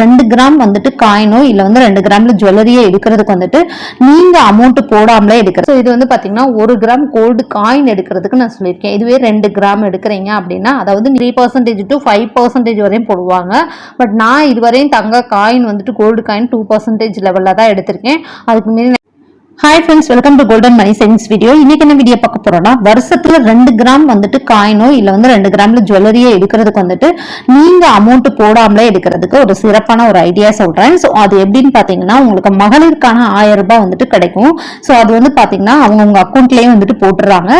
ரெண்டு கிராம் வந்துட்டு காயினோ இல்ல வந்து ரெண்டு கிராம்ல ஜுவல்லரியே எடுக்கிறதுக்கு வந்துட்டு நீங்க அமௌண்ட் போடாமலே எடுக்கிறது. இது வந்து பாத்தீங்கன்னா ஒரு கிராம் கோல்டு காயின் எடுக்கிறதுக்கு நான் சொல்லியிருக்கேன். இதுவே ரெண்டு கிராம் எடுக்கிறீங்க அப்படின்னா அதாவது three percentage to five percentage வரையும் போடுவாங்க. பட் நான் இதுவரையும் தங்க காயின் வந்துட்டு கோல்டு காயின் டூ பர்சன்டேஜ் லெவலில் தான் எடுத்திருக்கேன். அதுக்கு மீறி hi friends welcome to golden money savings video இன்னைக்கு என்ன வீடியோ பார்க்க போறோம்னா வருஷத்துல ரெண்டு கிராம் வந்துட்டு காயினோ இல்ல வந்து ரெண்டு கிராம்ல ஜுவல்லரியே எடுக்கிறதுக்கு வந்துட்டு நீங்க அமௌண்ட் போடாமலே எடுக்கிறதுக்கு ஒரு சிறப்பான ஒரு ஐடியா சொல்றேன். ஸோ அது எப்படின்னு பாத்தீங்கன்னா உங்களுக்கு மகளிருக்கான ஆயிரம் ரூபாய் வந்துட்டு கிடைக்கும். ஸோ அது வந்து பாத்தீங்கன்னா அவங்க உங்க அக்கௌண்ட்லயே வந்துட்டு போட்டுறாங்க.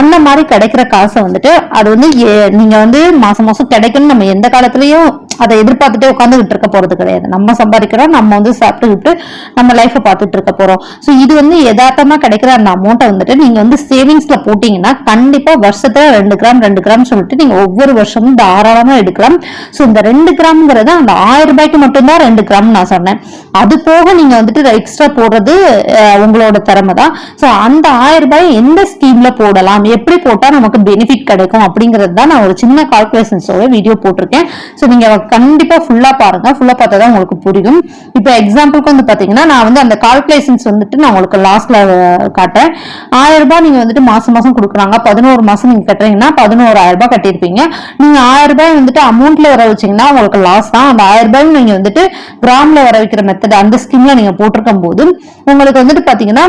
அந்த மாதிரி கிடைக்கிற காசை வந்துட்டு அது வந்து ஏ- நீங்க வந்து மாசம் மாசம் கிடைக்கும்னு நம்ம எந்த காலத்துலயும் அதை எதிர்பார்த்துட்டே உட்காந்துக்கிட்டு இருக்க போறது கிடையாது. நம்ம சம்பாதிக்கிறோம் நம்ம வந்து சாப்பிட்டுக்கிட்டு நம்ம லைஃப்பை பார்த்துட்டு இருக்க போறோம். ஸோ இது வந்து யதார்த்தமா கிடைக்கிற அந்த அமௌண்ட்டை வந்துட்டு நீங்க வந்து சேவிங்ஸ்ல போட்டீங்கன்னா கண்டிப்பா வருஷத்துல ரெண்டு கிராம் ரெண்டு கிராம் சொல்லிட்டு நீங்க ஒவ்வொரு வருஷமும் தாராளமா எடுக்கலாம். ஸோ இந்த ரெண்டு கிராம்ங்கிறது அந்த ஆயிரம் ரூபாய்க்கு மட்டும்தான் ரெண்டு கிராம் நான் சொன்னேன். அது போக நீங்க வந்துட்டு எக்ஸ்ட்ரா போடுறது உங்களோட திறமை தான். ஸோ அந்த ஆயிரம் ரூபாய் எந்த ஸ்கீம்ல போடலாம்? எப்படி போட்டா நமக்கு பெனிஃபிட் கிடைக்கும்? அப்படிங்கிறது தான் நான் ஒரு சின்ன கால்குலேஷன்ஸோட வீடியோ போட்டிருக்கேன். ஸோ நீங்க கண்டிப்பா ஃபுல்லா பாருங்க. ஃபுல்லா பார்த்தா தான் உங்களுக்கு புரியும். இப்போ எக்ஸாம்பிளுக்கு வந்து பாத்தீங்கன்னா நான் வந்து அந்த கால்குலேஷன்ஸ் வந்துட்டு நான் உங்களுக்கு லாஸ்ட்ல காட்டுறேன். ஆயிரம் ரூபாய் நீங்க வந்துட்டு மாசம் மாசம் கொடுக்குறாங்க. பதினோரு மாசம் நீங்க கட்டுறீங்கன்னா பதினோராயிரம் ரூபாய் கட்டியிருப்பீங்க. நீங்க ஆயிரம் ரூபாய் வந்துட்டு அமௌண்ட்ல வர வச்சீங்கன்னா உங்களுக்கு லாஸ் தான். அந்த ஆயிரம் ரூபாய் நீங்க வந்துட்டு கிராம்ல வர வைக்கிற மெத்தட் அந்த ஸ்கீம்ல நீங்க போட்டிருக்கும் போது உங்களுக்கு வந்துட்டு பாத்தீங்கன்னா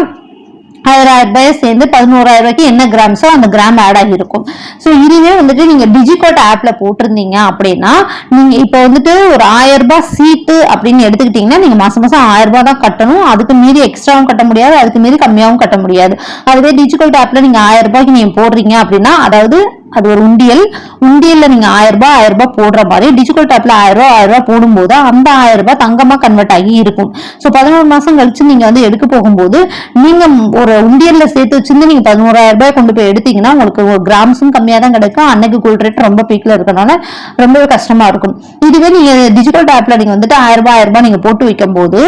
ஆயிரம் ரூபாயை சேர்ந்து பதினோராயிரம் ரூபாய்க்கு என்ன கிராம்ஸோ அந்த கிராம் ஆட் ஆகியிருக்கும். ஸோ இதுவே வந்துட்டு நீங்க டிஜிகோட் ஆப்ல போட்டிருந்தீங்க அப்படின்னா நீங்க இப்போ வந்துட்டு ஒரு ஆயிரம் ரூபாய் சீட்டு அப்படின்னு எடுத்துக்கிட்டீங்கன்னா நீங்க மாசம் மாசம் ஆயிரம் ரூபாய் தான் கட்டணும். அதுக்கு மீறி எக்ஸ்ட்ராவும் கட்ட முடியாது. அதுக்கு மீறி கம்மியாகவும் கட்ட முடியாது. அதுவே டிஜிகோட் ஆப்ல நீங்க ஆயிரம் ரூபாய்க்கு நீங்க போடுறீங்க அப்படின்னா அதாவது அது ஒரு உண்டியல். உண்டியல்ல நீங்க ஆயிரம் ரூபாய் ஆயிரம் ரூபாய் போடுற மாதிரி டிஜிட்டல் டாப்ல ஆயிரம் ரூபாய் ஆயிரம் ரூபாய் போடும்போது அந்த ஆயிரம் ரூபாய் தங்கமா கன்வெர்ட் ஆகி இருக்கும். ஸோ பதினோரு மாசம் கழிச்சு நீங்க வந்து எடுக்க போகும்போது நீங்க ஒரு உண்டியல்ல சேர்த்து வச்சிருந்து நீங்க பதினோராயிரம் ரூபாய் கொண்டு போய் எடுத்தீங்கன்னா உங்களுக்கு ஒரு கிராம்ஸும் கம்மியா தான் கிடைக்கும். அன்னைக்கு கோல்ட் ரேட் ரொம்ப பீக்ல இருக்கனால ரொம்பவே கஷ்டமா இருக்கும். இதுவே நீங்க டிஜிட்டல் டாப்ல நீங்க வந்துட்டு ஆயிரம் ரூபாய் ஆயிரம் ரூபாய் நீங்க போட்டு வைக்கும் போது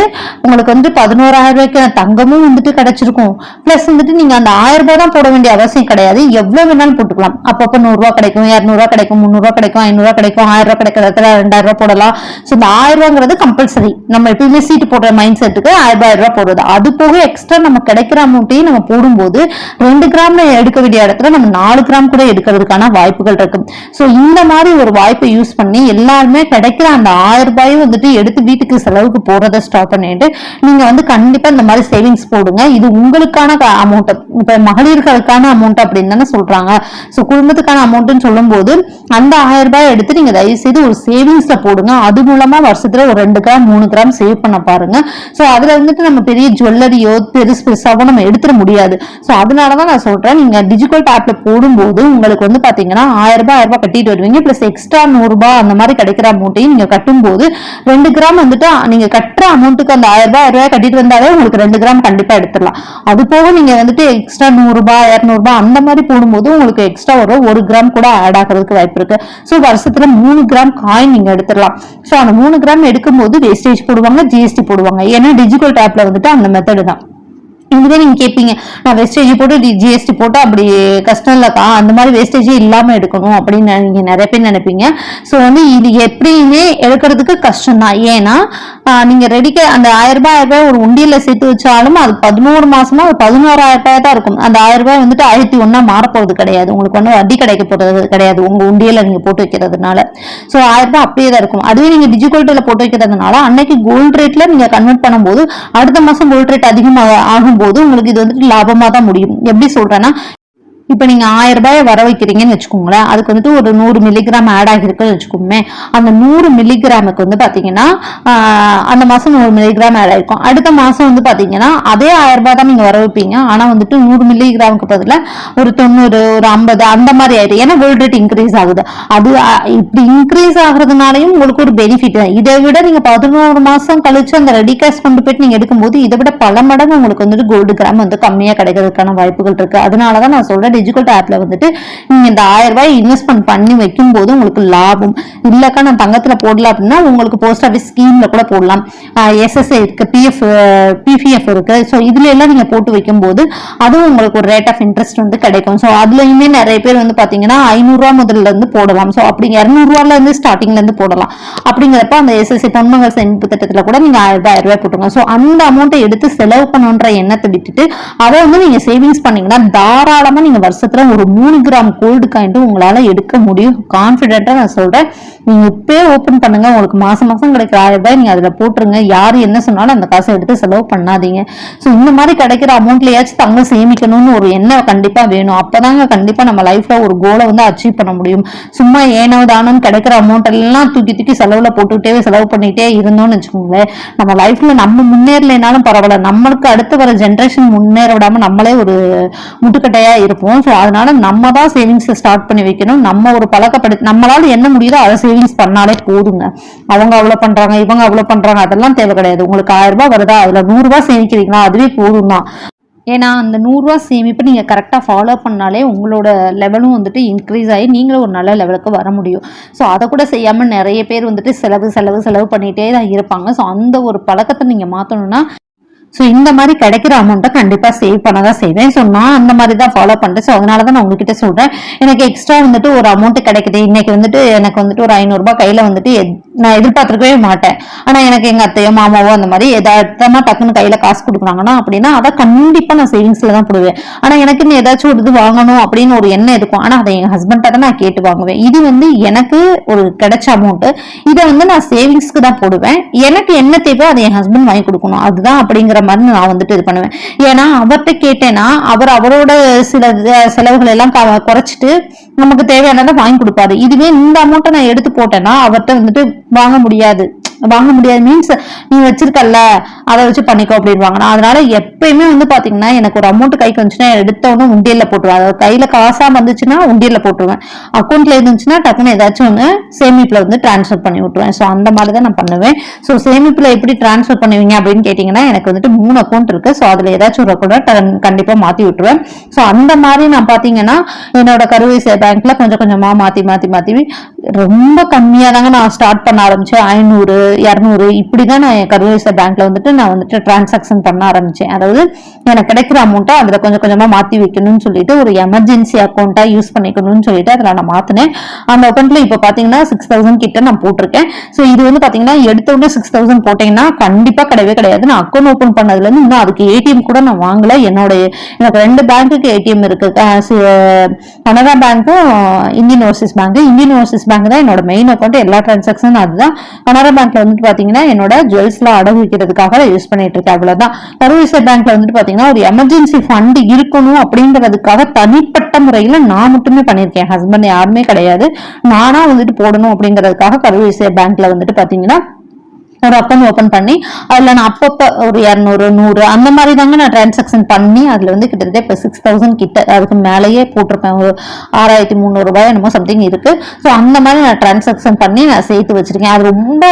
உங்களுக்கு வந்து பதினோராயிரம் ரூபாய்க்கு தங்கமும் வந்துட்டு கிடைச்சிருக்கும். பிளஸ் வந்துட்டு நீங்க அந்த ஆயிரம் ரூபாய் தான் போட வேண்டிய அவசியம் கிடையாது. எவ்வளவு வேணாலும் போட்டுக்கலாம். அப்போ நூறு ரூபாய் கிடைக்கும் இரநூறுவா கிடைக்கும் முந்நூறுவா கிடைக்கும் ஐநூறுவா கிடைக்கும் ஆயிரம் ரூபாய் கிடைக்கிற இடத்துல ரெண்டாயிரம் ரூபாய் போடலாம். ஸோ இந்த ஆயிரம் ரூபாங்கிறது கம்பல்சரி நம்ம எப்பயுமே சீட்டு போடுற மைண்ட் செட்டுக்கு ஆயிரம் ஆயிரம் ரூபாய் போடுறது. அது போக எக்ஸ்ட்ரா நம்ம கிடைக்கிற அமௌண்ட்டையும் நம்ம போடும்போது ரெண்டு கிராம்ல எடுக்க வேண்டிய இடத்துல நம்ம நாலு கிராம் கூட எடுக்கிறதுக்கான வாய்ப்புகள் இருக்கு ஸோ இந்த மாதிரி ஒரு வாய்ப்பை யூஸ் பண்ணி எல்லாருமே கிடைக்கிற அந்த ஆயிரம் ரூபாயும் வந்துட்டு எடுத்து வீட்டுக்கு செலவுக்கு போறதை ஸ்டாப் பண்ணிட்டு நீங்க வந்து கண்டிப்பா இந்த மாதிரி சேவிங்ஸ் போடுங்க. இது உங்களுக்கான அமௌண்ட் இப்ப மகளிர்களுக்கான அமௌண்ட் அப்படின்னு தானே சொல்றாங்க. ஸோ குடும்பத்துக்கான அமௌண்ட்னு சொல்லும்போது அந்த ஆயிரம் ரூபாய் எடுத்து நீங்க தயவு செய்து ஒரு சேவிங்ஸ்ல போடுங்க. அது மூலமா வருஷத்துல ஒரு ரெண்டு கிராம் மூணு கிராம் சேவ் பண்ண பாருங்க. ஸோ அதுல வந்துட்டு நம்ம பெரிய ஜுவல்லரியோ பெருசு பெருசாவோ நம்ம எடுத்துட முடியாது. ஸோ அதனாலதான் நான் சொல்றேன். நீங்க டிஜிட்டல் ஆப்ல போடும்போது உங்களுக்கு வந்து பாத்தீங்கன்னா ஆயிரம் ரூபாய் ஆயிரம் ரூபாய் கட்டிட்டு வருவீங்க. பிளஸ் எக்ஸ்ட்ரா நூறுரூபா அந்த மாதிரி கிடைக்கிற அமௌண்ட்டையும் நீங்க கட்டும்போது ரெண்டு கிராம் வந்துட்டு நீங்க கட்டுற அமௌண்ட்டுக்கு அந்த ஆயிரம் ரூபாய் ஆயிரம் ரூபாய் கட்டிட்டு வந்தாலே உங்களுக்கு ரெண்டு கிராம் கண்டிப்பா எடுத்துடலாம். அது போக நீங்க வந்துட்டு எக்ஸ்ட்ரா நூறுரூபா இரநூறுபா அந்த மாதிரி போடும்போது உங்களுக்கு எக்ஸ்ட்ரா வரும் ஒரு கிராம் கூட ஆட் ஆகிறதுக்கு வாய்ப்பு இருக்கு. ஸோ வருஷத்துல மூணு கிராம் காயின் நீங்க எடுத்துடலாம். ஸோ அந்த மூணு கிராம் எடுக்கும்போது வேஸ்டேஜ் போடுவாங்க ஜிஎஸ்டி போடுவாங்க. ஏன்னா டிஜிட்டல் டேப்ல வந்துட்டு அந்த மெத்தடு தான். இதுவே நீங்க கேட்பீங்க நான் வெஸ்டேஜ் போட்டு ஜிஎஸ்டி போட்டு அப்படி கஷ்டம் இல்லக்கா. அந்த மாதிரி வேஸ்டேஜே இல்லாம எடுக்கணும் அப்படின்னு நீங்க நிறைய பேர் நினைப்பீங்க. ஸோ வந்து இது எப்படியுமே எடுக்கிறதுக்கு கஷ்டம் தான் ஏன்னா நீங்க ரெடிக்க அந்த ஆயிரம் ரூபாய் ஆயிரம் ரூபாய் ஒரு உண்டியில சேர்த்து வச்சாலும் அது பதினோரு மாசமா ஒரு பதினோராயிரம் ரூபாய் தான் இருக்கும். அந்த ஆயிரம் ரூபாய் வந்துட்டு ஆயிரத்தி ஒன்னா மாறப்போறது கிடையாது. உங்களுக்கு ஒன்றும் வட்டி கிடைக்க போறது கிடையாது உங்க உண்டியில நீங்க போட்டு வைக்கிறதுனால. ஸோ ஆயிரம் ரூபாய் அப்படியே தான் இருக்கும். அதுவே நீங்க டிஜிட்டல்ல போட்டு வைக்கிறதுனால அன்னைக்கு கோல்ட் ரேட்ல நீங்க கன்வெர்ட் பண்ணும்போது அடுத்த மாசம் கோல்ட் ரேட் அதிகமாக ஆகும்போது உங்களுக்கு இது வந்துட்டு லாபமா தான் முடியும். எப்படி சொல்றேன்னா இப்போ நீங்கள் ஆயிரம் ரூபாய் வர வைக்கிறீங்கன்னு வச்சுக்கோங்களேன் அதுக்கு வந்துட்டு ஒரு நூறு மில்லிகிராம் ஆட் ஆகிருக்குன்னு வச்சுக்கோமே அந்த நூறு மில்லிகிராமுக்கு வந்து பார்த்தீங்கன்னா அந்த மாதம் நூறு மில்லிகிராம் ஆட் ஆகிருக்கும் அடுத்த மாதம் வந்து பார்த்தீங்கன்னா அதே ஆயிரம் ரூபாய் தான் நீங்கள் வர வைப்பீங்க. ஆனால் வந்துட்டு நூறு மில்லிகிராமுக்கு பதிலாக ஒரு தொண்ணூறு ஒரு ஐம்பது அந்த மாதிரி ஆயிடும். ஏன்னா வேர்ல்டு ரேட் இன்க்ரீஸ் ஆகுது. அது இப்படி இன்க்ரீஸ் ஆகுறதுனாலையும் உங்களுக்கு ஒரு பெனிஃபிட் தான். இதை விட நீங்கள் பதினோரு மாதம் கழிச்சு அந்த ரெடி கேஷ் கொண்டு போயிட்டு நீங்கள் எடுக்கும்போது இதை விட பல மடங்கு உங்களுக்கு வந்துட்டு கோல்டு கிராம் வந்து கம்மியாக கிடைக்கிறதுக்கான வாய்ப்புகள் இருக்குது அதனால தான் நான் சொல்கிறேன் சொல்றேன் ஆப்பில் வந்துட்டு நீங்கள் இந்த ஆயிரம் ரூபாய் இன்வெஸ்ட்மெண்ட் பண்ணி வைக்கும் போது உங்களுக்கு லாபம். இல்லைக்கா நான் தங்கத்தில் போடலாம் அப்படின்னா உங்களுக்கு போஸ்ட் ஆஃபீஸ் ஸ்கீமில் கூட போடலாம். எஸ்எஸ்ஏ இருக்குது பிஎஃப் பிபிஎஃப் இருக்குது ஸோ இதுல எல்லாம் நீங்கள் போட்டு வைக்கும் போது அதுவும் உங்களுக்கு ஒரு ரேட் ஆஃப் இன்ட்ரெஸ்ட் வந்து கிடைக்கும். ஸோ அதுலேயுமே நிறைய பேர் வந்து பார்த்தீங்கன்னா ஐநூறுரூவா முதல்ல இருந்து போடலாம். ஸோ அப்படி இரநூறுவால இருந்து போடலாம். அப்படிங்கிறப்ப அந்த எஸ்எஸ்சி பொன்மகள் சேமிப்பு திட்டத்தில் கூட நீங்கள் ஆயிரம் ரூபாய் போட்டுங்க ஸோ அந்த அமௌண்ட்டை எடுத்து செலவு பண்ணுன்ற எண்ணத்தை விட்டுட்டு அதை வந்து நீங்கள் சேவிங்ஸ் பண்ணீங்கன்னா தாராளமாக நீங்கள் வருஷத்துல ஒரு மூணு கிராம் கோல்டு காயின்ட்டு உங்களால எடுக்க முடியும். கான்பிடென்ட்டா நான் சொல்றேன். நீங்க இப்பயே ஓபன் பண்ணுங்க. உங்களுக்கு மாசம் மாசம் கிடைக்கிற ஆயிரம் ரூபாய் நீங்க அதுல போட்டுருங்க. யாரு என்ன சொன்னாலும் அந்த காசை எடுத்து செலவு பண்ணாதீங்க. ஸோ இந்த மாதிரி கிடைக்கிற அமௌண்ட்லயாச்சும் தங்கம் சேமிக்கணும்னு ஒரு எண்ணம் கண்டிப்பா வேணும். அப்பதாங்க கண்டிப்பா நம்ம லைஃப்ல ஒரு கோலை வந்து அச்சீவ் பண்ண முடியும். சும்மா ஏனோ தானம் கிடைக்கிற அமௌண்ட் எல்லாம் தூக்கி தூக்கி செலவுல போட்டுக்கிட்டே செலவு பண்ணிட்டே இருந்தோம்னு வச்சுக்கோங்களேன். நம்ம லைஃப்ல நம்ம முன்னேறலைனாலும் பரவாயில்ல. நம்மளுக்கு அடுத்து வர ஜென்ரேஷன் முன்னேற விடாம நம்மளே ஒரு முட்டுக்கட்டையா இருப்போம். ஸோ அதனால நம்ம தான் சேவிங்ஸ் ஸ்டார்ட் பண்ணி வைக்கணும். நம்ம ஒரு பழக்கப்படுத்தி நம்மளால என்ன முடியுதோ அதை சேவிங்ஸ் பண்ணாலே போதுங்க. அவங்க அவ்வளவு பண்றாங்க இவங்க அவ்வளவு பண்றாங்க அதெல்லாம் தேவை கிடையாது. உங்களுக்கு ஆயிரம் ரூபாய் வருதா? அதுல நூறு ரூபாய் சேமிக்கிறீங்களா அதுவே போதும் தான். ஏன்னா அந்த நூறுரூவா சேமிப்பு நீங்கள் கரெக்டாக ஃபாலோ பண்ணாலே உங்களோட லெவலும் வந்துட்டு இன்க்ரீஸ் ஆகி நீங்களும் ஒரு நல்ல லெவலுக்கு வர முடியும். ஸோ அதை கூட செய்யாமல் நிறைய பேர் வந்துட்டு செலவு செலவு செலவு பண்ணிகிட்டே தான் இருப்பாங்க. ஸோ அந்த ஒரு பழக்கத்தை நீங்கள் மாற்றணும்னா ஸோ இந்த மாதிரி கிடைக்கிற அமௌண்ட்டை கண்டிப்பாக சேவ் பண்ண தான் செய்வேன். ஸோ நான் அந்த மாதிரி தான் ஃபாலோ பண்ணுறேன் ஸோ அதனால தான் நான் உங்ககிட்ட சொல்கிறேன் எனக்கு எக்ஸ்ட்ரா வந்துட்டு ஒரு அமௌண்ட் கிடைக்குது. இன்னைக்கு வந்துட்டு எனக்கு வந்துட்டு ஒரு ஐநூறுரூபா கையில் வந்துட்டு நான் எதிர்பார்த்துருக்கவே மாட்டேன். ஆனால் எனக்கு எங்கள் அத்தையோ மாமாவோ அந்த மாதிரி எதார்த்தமாக டக்குன்னு கையில் காசு கொடுக்குறாங்கன்னா அப்படின்னா அதை கண்டிப்பாக நான் சேவிங்ஸில் தான் போடுவேன். ஆனால் எனக்கு இன்னும் ஏதாச்சும் ஒரு இது வாங்கணும் அப்படின்னு ஒரு எண்ணம் இருக்கும். ஆனால் அதை எங்கள் ஹஸ்பண்ட்டை தான் நான் கேட்டு வாங்குவேன். இது வந்து எனக்கு ஒரு கிடைச்ச அமௌண்ட் இதை வந்து நான் சேவிங்ஸ்க்கு தான் போடுவேன். எனக்கு என்ன தேவையோ அதை என் ஹஸ்பண்ட் வாங்கி கொடுக்கணும். அதுதான் அப்படிங்கிற மாதிரி நான் வந்துட்டு இது பண்ணுவேன். ஏன்னா அவர்கிட்ட கேட்டேன்னா அவர் அவரோட சில செலவுகள் எல்லாம் க- குறைச்சிட்டு நமக்கு தேவையானதை வாங்கி கொடுப்பாரு. இதுவே இந்த அமௌண்ட்டை நான் எடுத்து போட்டேன்னா அவர்கிட்ட வந்துட்டு வாங்க முடியாது. வாங்க முடியாது. மீன்ஸ் நீ வச்சிருக்கல்ல அதை வச்சு பண்ணிக்கோ அப்படின்வாங்க நான் அதனால எப்பயுமே வந்து பாத்தீங்கன்னா எனக்கு ஒரு அமௌண்ட் கைக்கு வந்துச்சுன்னா எடுத்தவொடனே உண்டியல்ல போட்டுருவேன். அதாவது கையில காசா வந்துச்சுன்னா உண்டியல்ல போட்டுருவேன். அக்கௌண்ட்ல இருந்துச்சுன்னா டக்குன்னு ஏதாச்சும் ஒன்று சேமிப்புல வந்து டிரான்ஸ்ஃபர் பண்ணி விட்டுருவேன். ஸோ அந்த மாதிரி தான் நான் பண்ணுவேன். ஸோ சேமிப்புல எப்படி டிரான்ஸ்ஃபர் பண்ணுவீங்க அப்படின்னு கேட்டிங்கன்னா எனக்கு வந்துட்டு மூணு அக்கௌண்ட் இருக்கு. ஸோ அதுல ஏதாச்சும் ஒரு அக்கௌண்ட் கண்டிப்பா மாத்தி விட்டுருவேன். ஸோ அந்த மாதிரி நான் பாத்தீங்கன்னா என்னோட கருவை பேங்க்ல கொஞ்சம் கொஞ்சமா மாத்தி மாத்தி மாத்தி ரொம்ப கம்மியாக தாங்க நான் ஸ்டார்ட் பண்ண ஆரம்பித்தேன் ஐநூறு இரநூறு இப்படி தான் நான் என் கருவேச பேங்க்கில் வந்துட்டு நான் வந்துட்டு டிரான்சாக்ஷன் பண்ண ஆரம்பித்தேன் அதாவது எனக்கு கிடைக்கிற அமௌண்ட்டை அதில் கொஞ்சம் கொஞ்சமாக மாற்றி வைக்கணும்னு சொல்லிட்டு ஒரு எமர்ஜென்சி அக்கௌண்ட்டாக யூஸ் பண்ணிக்கணும்னு சொல்லிட்டு அதில் நான் மாற்றினேன் அந்த அக்கௌண்ட்டில் இப்போ பார்த்தீங்கன்னா சிக்ஸ் தௌசண்ட் கிட்ட நான் போட்டிருக்கேன். ஸோ இது வந்து பார்த்தீங்கன்னா எடுத்த உடனே சிக்ஸ் தௌசண்ட் போட்டிங்கன்னா கண்டிப்பாக கிடையவே கிடையாது. நான் அக்கௌண்ட் ஓப்பன் பண்ணதுலேருந்து இன்னும் அதுக்கு ஏடிஎம் கூட நான் வாங்கலை. என்னோட எனக்கு ரெண்டு பேங்க்குக்கு ஏடிஎம் இருக்குது கனரா பேங்க்கும் இந்தியன் ஓவர்சீஸ் பேங்க்கு இந்தியன் ஓவர்சீஸ் பேங்க் தான் என்னோட மெயின் அக்கௌண்ட் எல்லா டிரான்சாக்ஷனும் அதுதான். கனரா பேங்க்ல வந்துட்டு பாத்தீங்கன்னா என்னோட ஜுவல்ஸ்லாம் அடகு வைக்கிறதுக்காக யூஸ் பண்ணிட்டு இருக்கேன் அவ்வளவுதான். கரூர் பேங்க்ல வந்துட்டு பாத்தீங்கன்னா ஒரு எமர்ஜென்சி ஃபண்ட் இருக்கணும் அப்படின்றதுக்காக தனிப்பட்ட முறையில நான் மட்டுமே பண்ணியிருக்கேன். ஹஸ்பண்ட் யாருமே கிடையாது. நானா வந்துட்டு போடணும் அப்படிங்கிறதுக்காக கரூர் பேங்க்ல வந்துட்டு பாத்தீங்கன்னா ஒரு அக்கௌண்ட் ஓபன் பண்ணி அதுல நான் அப்பப்போ ஒரு இரநூறு நூறு அந்த மாதிரி தாங்க நான் டிரான்சாக்ஷன் பண்ணி அதுல வந்து கிட்டத்தட்ட இப்போ சிக்ஸ் தௌசண்ட் கிட்ட அதுக்கு மேலேயே போட்டிருப்பேன். ஒரு ஆறாயிரத்தி முந்நூறு ரூபாய் என்னமோ சம்திங் இருக்கு. ஸோ அந்த மாதிரி நான் டிரான்சாக்ஷன் பண்ணி நான் சேர்த்து வச்சிருக்கேன். அது ரொம்ப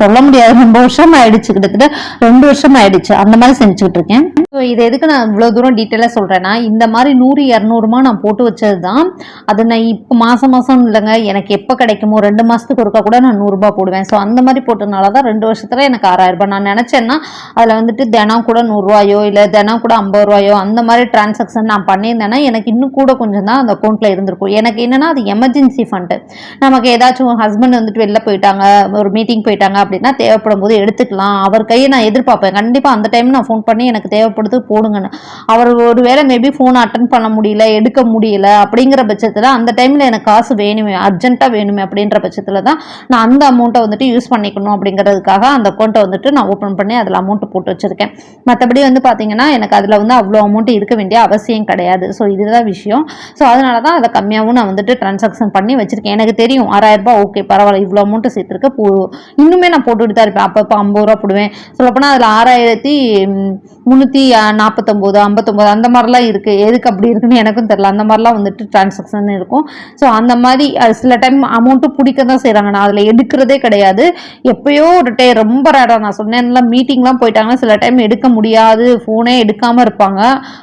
சொல்ல முடியாது. ரொம்ப வருஷம் ஆயிடுச்சு கிட்டத்தட்ட ரெண்டு வருஷம் ஆயிடுச்சு அந்த மாதிரி செஞ்சுக்கிட்டு இருக்கேன். ஸோ இது எதுக்கு நான் இவ்வளோ தூரம் டீட்டெயிலாக சொல்கிறேன்னா இந்த மாதிரி நூறு இரநூறுமா நான் போட்டு வச்சது தான் அது நான் இப்போ மாதம் மாதம் இல்லைங்க. எனக்கு எப்போ கிடைக்குமோ ரெண்டு மாதத்துக்கு ஒருக்கா கூட நான் நூறுரூபா போடுவேன். ஸோ அந்த மாதிரி போட்டதுனால தான் ரெண்டு வருஷத்துல எனக்கு ஆறாயிரம் ரூபாய். நான் நினச்சேன்னா அதில் வந்துட்டு தினம் கூட நூறுரூவாயோ இல்லை தினம் கூட ஐம்பது ரூபாயோ அந்த மாதிரி டிரான்சாக்ஷன் நான் பண்ணியிருந்தேன்னா எனக்கு இன்னும் கூட கொஞ்சம் தான் அந்த அக்கௌண்ட்டில் இருந்திருக்கும். எனக்கு என்னன்னா அது எமர்ஜென்சி ஃபண்டு நமக்கு ஏதாச்சும் ஹஸ்பண்ட் வந்துட்டு வெளில போயிட்டாங்க ஒரு மீட்டிங் போயிட்டாங்க அப்படின்னா தேவைப்படும் போது எடுத்துக்கலாம். அவர் கையை நான் எதிர்பார்ப்பேன். கண்டிப்பாக அந்த டைம் நான் ஃபோன் பண்ணி எனக்கு தேவைப்படுது போடுங்கன்னு. அவர் ஒருவேளை மேபி ஃபோன் அட்டன் பண்ண முடியல எடுக்க முடியல அப்படிங்கிற பட்சத்தில் அந்த டைமில் எனக்கு காசு வேணுமே அர்ஜென்ட்டாக வேணுமே அப்படின்ற பட்சத்தில் தான் நான் அந்த அமௌண்ட்டை வந்துட்டு யூஸ் பண்ணிக்கணும் அப்படிங்கிறதுக்காக அந்த அக்கௌண்ட்டை வந்துட்டு நான் ஓப்பன் பண்ணி அதில் அமௌண்ட் போட்டு வச்சிருக்கேன். மற்றபடி வந்து பார்த்தீங்கன்னா எனக்கு அதில் வந்து அவ்வளோ அமௌண்ட் இருக்க வேண்டிய அவசியம் கிடையாது. ஸோ இதுதான் விஷயம். ஸோ அதனால தான் அதை கம்மியாகவும் நான் வந்துட்டு ட்ரான்சாக்ஷன் பண்ணி வச்சிருக்கேன். எனக்கு தெரியும் ஆறாயிரரூபா ஓகே பரவாயில்ல இவ்வளோ அமௌண்ட் சேர்த்துருக்க. போ இன்னுமே நான் போட்டுட்டு தான் இருப்பேன். அப்பப்போ ஐம்பது ரூபா போடுவேன். சொல்லப்போனால் அதில் ஆறாயிரத்தி முந்நூற்றி நாற்பத்தொம்போது ஐம்பத்தொம்போது அந்த மாதிரிலாம் இருக்குது எதுக்கு அப்படி இருக்குன்னு எனக்கும் தெரில அந்த மாதிரிலாம் வந்துட்டு டிரான்சாக்ஷன் இருக்கும். ஸோ அந்த மாதிரி அது சில டைம் அமௌண்ட்டும் பிடிக்க தான் செய்கிறாங்க நான் அதில் எடுக்கிறதே கிடையாது. எப்பயோ ஒரு பண்ணிட்டே ரொம்ப ரேடாக நான் சொன்னேன்ல மீட்டிங்லாம் போயிட்டாங்கன்னா சில டைம் எடுக்க முடியாது. ஃபோனே எடுக்காமல் இருப்பாங்க.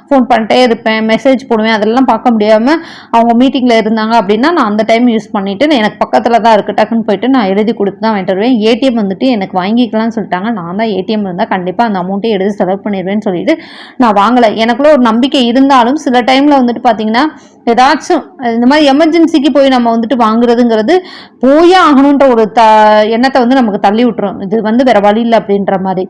ஃபோன் பண்ணிட்டே இருப்பேன். மெசேஜ் போடுவேன். அதெல்லாம் பார்க்க முடியாமல் அவங்க மீட்டிங்கில் இருந்தாங்க அப்படின்னா நான் அந்த டைம் யூஸ் பண்ணிவிட்டு எனக்கு பக்கத்தில் தான் இருக்குது டக்குன்னு போயிட்டு நான் எழுதி கொடுத்து தான் வாங்கிட்டு வருவேன். ஏடிஎம் வந்துட்டு எனக்கு வாங்கிக்கலாம்னு சொல்லிட்டாங்க. நான் தான் ஏடிஎம் இருந்தால் கண்டிப்பாக அந்த அமௌண்ட்டே எடுத்து செலவு பண்ணிடுவேன்னு சொல்லிட்டு நான் வாங்கலை. எனக்குள்ள ஒரு நம்பிக்கை இருந்தாலும் சில டைமில் வந்துட்டு பார்த்தீங்கன்னா ஏதாச்சும் இந்த மாதிரி எமர்ஜென்சிக்கு போய் நம்ம வந்துட்டு வாங்குறதுங்கிறது போயே ஆகணுன்ற ஒரு த எண்ணத்தை வந்து நமக்கு தள்ளி விட்டுரும். இது வந்து வேற வழி இல்லை அப்படின்ற மாதிரி.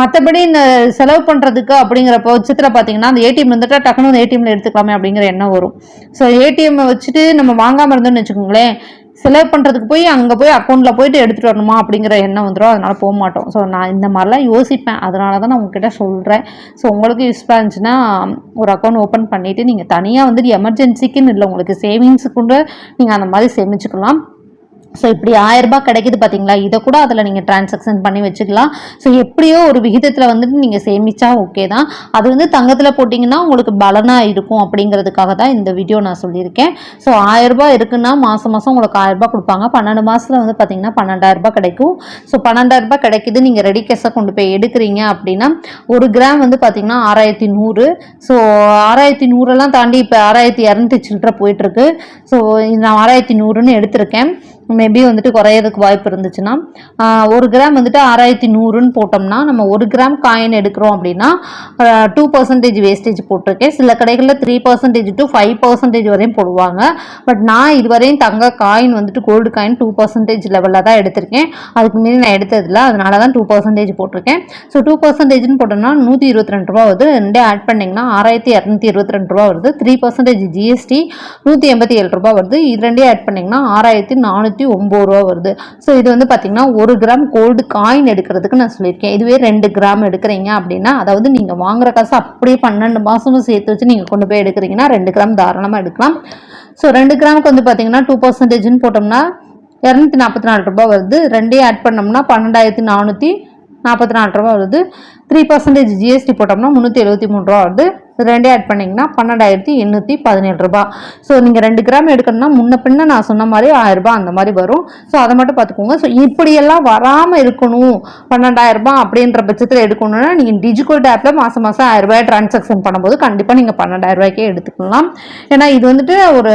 மற்றபடி இந்த செலவு பண்ணுறதுக்கு அப்படிங்கிற பட்சத்தில் பார்த்தீங்கன்னா அந்த ஏடிஎம் வந்துட்டு டக்குனு அந்த ஏடிஎம்ல எடுத்துக்கலாமே அப்படிங்கிற எண்ணம் வரும். ஸோ ஏடிஎம் வச்சுட்டு நம்ம வாங்காமல் இருந்தோம்னு வச்சுக்கோங்களேன் செலவு பண்ணுறதுக்கு போய் அங்கே போய் அக்கௌண்ட்டில் போயிட்டு எடுத்துகிட்டு வரணுமா அப்படிங்கிற எண்ணம் வந்துடும் அதனால் போக மாட்டோம். ஸோ நான் இந்த மாதிரிலாம் யோசிப்பேன். அதனால தான் நான் உங்ககிட்ட சொல்கிறேன் ஸோ உங்களுக்கு யூஸ்ஃபுல்லாக இருந்துச்சுன்னா ஒரு அக்கௌண்ட் ஓப்பன் பண்ணிவிட்டு நீங்கள் தனியாக வந்துட்டு எமர்ஜென்சிக்குன்னு இல்லை உங்களுக்கு சேவிங்ஸுக்குண்டு நீங்கள் அந்த மாதிரி சேமிச்சுக்கலாம். ஸோ இப்படி ஆயிரம் ரூபாய் கிடைக்குது பார்த்தீங்களா இதை கூட அதில் நீங்கள் டிரான்சாக்ஷன் பண்ணி வச்சுக்கலாம். ஸோ எப்படியோ ஒரு விகிதத்தில் வந்துட்டு நீங்கள் சேமிச்சா ஓகே தான். அது வந்து தங்கத்தில் போட்டிங்கன்னா உங்களுக்கு பலனாக இருக்கும் அப்படிங்கிறதுக்காக தான் இந்த வீடியோ நான் சொல்லியிருக்கேன். ஸோ ஆயிரம் இருக்குன்னா மாதம் மாதம் உங்களுக்கு ஆயிரம் ரூபாய் கொடுப்பாங்க. பன்னெண்டு மாதத்தில் வந்து பார்த்தீங்கன்னா பன்னெண்டாயிரரூபா கிடைக்கும். ஸோ பன்னெண்டாயிரரூபா ரூபாய் கிடைக்குது. நீங்கள் ரெடி கேஷாக கொண்டு போய் எடுக்கிறீங்க அப்படின்னா ஒரு கிராம் வந்து பார்த்தீங்கன்னா ஆறாயிரத்தி நூறு. ஸோ ஆறாயிரத்தி நூறெல்லாம் தாண்டி இப்போ ஆறாயிரத்தி இரநூத்தி சில்லற போயிட்டுருக்கு ஸோ நான் ஆறாயிரத்தி நூறுன்னு எடுத்திருக்கேன். மேபி வந்துட்டு குறையிறதுக்கு வாய்ப்பு இருந்துச்சுன்னா ஒரு கிராம் வந்துட்டு ஆறாயிரத்தி நூறுன்னு போட்டோம்னா நம்ம ஒரு கிராம் காயின் எடுக்கிறோம் அப்படின்னா டூ பர்சன்டேஜ் வேஸ்டேஜ் போட்டிருக்கேன். சில கடைகளில் three percentage to five percentage வரையும் போடுவாங்க. பட் நான் இதுவரையும் தங்க காயின் வந்துட்டு கோல்டு காயின் டூ பர்சன்டேஜ் லெவலில் தான் எடுத்திருக்கேன். அதுக்கு மீறி நான் எடுத்ததில்ல. அதனால தான் டூ பர்சன்டேஜ் போட்டிருக்கேன். ஸோ டூ பர்சன்டேஜ்னு போட்டோம்னா நூற்றி இருபத்தி ரெண்டு ரூபா வருது. ரெண்டே ஆட் பண்ணிங்கன்னா ஆறாயிரத்தி இரநூத்தி இருபத்தி ரெண்டு ரூபா வருது. த்ரீ பர்சன்டேஜ் ஜிஎஸ்டி நூற்றி எண்பத்தி ஏழு ரூபா வருது. இது ரெண்டே ஆட் பண்ணிங்கன்னா ஆறாயிரத்தி நானூற்றி ஒம்பது ரூபா வருது. ஸோ இது வந்து பார்த்தீங்கன்னா ஒரு கிராம் கோல்டு காயின் எடுக்கிறதுக்கு நான் சொல்லியிருக்கேன். இதுவே ரெண்டு கிராம் எடுக்கிறீங்க அப்படின்னா அதாவது நீங்கள் வாங்குற காசு அப்படியே பன்னெண்டு மாதமும் சேர்த்து வச்சு நீங்கள் கொண்டு போய் எடுக்கிறீங்கன்னா ரெண்டு கிராம் தாராளமாக எடுக்கலாம். ஸோ ரெண்டு கிராமுக்கு வந்து பார்த்தீங்கன்னா டூ பர்சன்டேஜ்னு போட்டோம்னா இரநூத்தி நாற்பத்தி நாலு ரூபா வருது. ரெண்டையும் ஆட் பண்ணோம்னா பன்னெண்டாயிரத்தி நானூற்றி நாற்பத்தி நாலு ரூபா வருது. த்ரீ பர்சன்டேஜ் ஜிஎஸ்டி போட்டோம்னா முந்நூற்றி எழுபத்தி மூணு ரூபா வருது. ரெண்டே ஆட் பண்ணிங்கன்னா பன்னெண்டாயிரத்தி எண்ணூற்றி பதினேழு ரூபா ஸோ நீங்கள் ரெண்டு கிராம் எடுக்கணும்னா முன்ன பின்ன நான் சொன்ன மாதிரி ஆயிரரூபா அந்த மாதிரி வரும். ஸோ அதை மட்டும் பார்த்துக்கோங்க. ஸோ இப்படியெல்லாம் வராமல் இருக்கணும். பன்னெண்டாயிரரூபா அப்படின்ற பட்சத்தில் எடுக்கணும்னா நீங்கள் டிஜிகோல்ட் ஆப்பில் மாதம் மாதம் ஆயிரரூபாய் டிரான்சாக்ஷன் பண்ணும்போது கண்டிப்பாக நீங்கள் பன்னெண்டாயிரரூபாய்க்கே எடுத்துக்கலாம். ஏன்னா இது வந்துட்டு ஒரு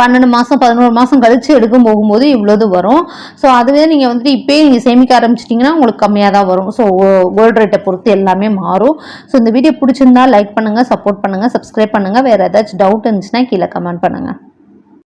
பன்னெண்டு மாதம் பதினோரு மாதம் கழித்து எடுக்கும் போகும்போது இவ்வளோது வரும். ஸோ அதுவே நீங்கள் வந்துட்டு இப்போயே நீங்கள் சேமிக்க ஆரம்பிச்சிட்டிங்கன்னா உங்களுக்கு கம்மியாக தான் வரும். ஸோ கோல்டு ரேட்டை பொறுத்து எல்லாமே மாறும். ஸோ இந்த வீடியோ பிடிச்சிருந்தா லைக் பண்ணுங்கள் சப்போர்ட் பண்ணுங்கள் சப்ஸ்கிரைப் பண்ணுங்கள் வேறு ஏதாச்சும் டவுட் இருந்துச்சுன்னா கீழே கமெண்ட் பண்ணுங்கள்